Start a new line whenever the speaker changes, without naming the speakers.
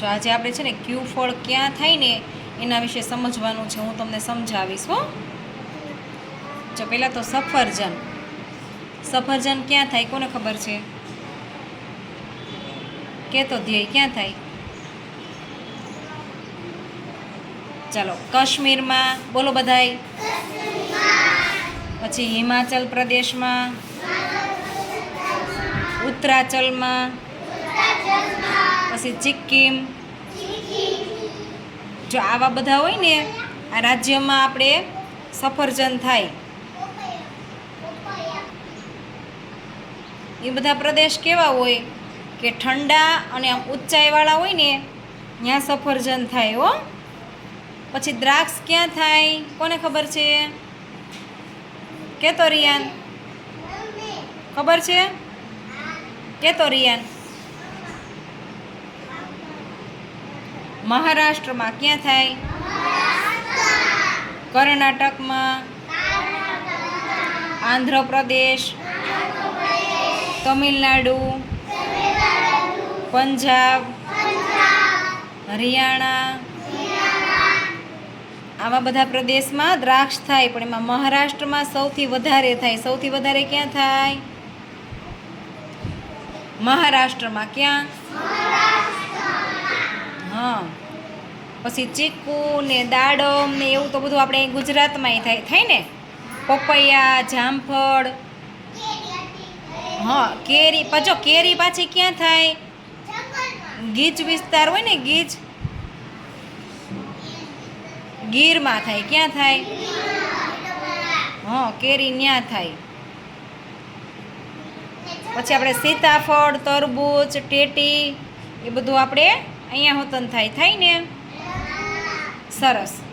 જો આજે આપણે છે ને ક્યુ ફળ ક્યાં થાય ને એના વિશે સમજવાનું છે. હું તમને સમજાવીશ હો. જો પહેલાં તો સફરજન. સફરજન ક્યાં થાય? કોને ખબર છે? કે તો ધ્યેય ક્યાં થાય? ચાલો, કાશ્મીરમાં. બોલો બધાય. પછી હિમાચલ પ્રદેશમાં. ઉત્તરાચલમાં. પછી સિક્કિમ જો આવા બધા હોય ને, આ રાજ્યમાં આપણે સફરજન થાય. એ બધા પ્રદેશ કેવા હોય કે ઠંડા અને આમ ઊંચાઈવાળા હોય ને, ત્યાં સફરજન થાય હો. પછી દ્રાક્ષ ક્યાં થાય? કોને ખબર છે? કેતો રિયાન ખબર છે? કે તો રિયાન મહારાષ્ટ્રમાં ક્યાં થાય? કર્ણાટકમાં? આંધ્રપ્રદેશ. તમિલનાડુ. પંજાબ. હરિયાણા. આવા બધા પ્રદેશમાં દ્રાક્ષ થાય પણ એમાં મહારાષ્ટ્રમાં સૌથી વધારે થાય. સૌથી વધારે ક્યાં થાય? મહારાષ્ટ્રમાં ક્યાં? હા. પછી ચીકુ ને દાડમ ને એવું તો બધું આપણે અહીં ગુજરાતમાંય થાય. થાય ને? પપૈયા, જામફળ, હા, કેરી પાછો કેરી પાછી ક્યાં થાય? ગીચ વિસ્તાર હોય ને ગીચ? ગીરમાં થાય. ક્યાં થાય? હા, કેરી ન્યા થાય. પછી આપણે સીતાફળ, તરબૂચ, ટેટી, એ બધું આપણે અહીંયા હોતન થાય. થાય ને? સરસ.